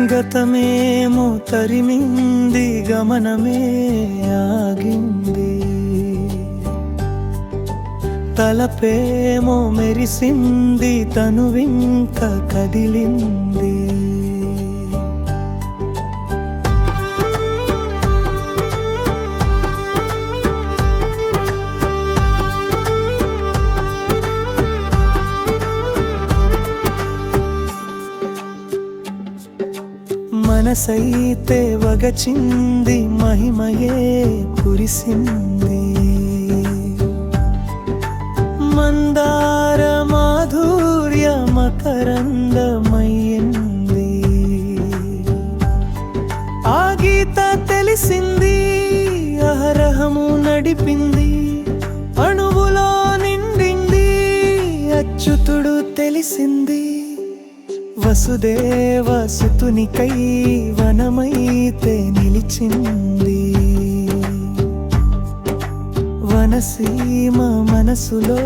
గతమేమో తరిమింది గమనమే ఆగింది. తలపేమో మెరిసింది తనువింక కదిలింది. మనసైతే వగచింది మహిమయే కురిసింది. మందార మాధుర్య మకరందమయ్యింది. ఆ గీత తెలిసింది అహరహము నడిపింది అణువులో నిండింది అచ్యుతుడు తెలిసింది. వసుదేవ సుతునికై వనమైతే నిలిచింది. వనసీమ మనసులో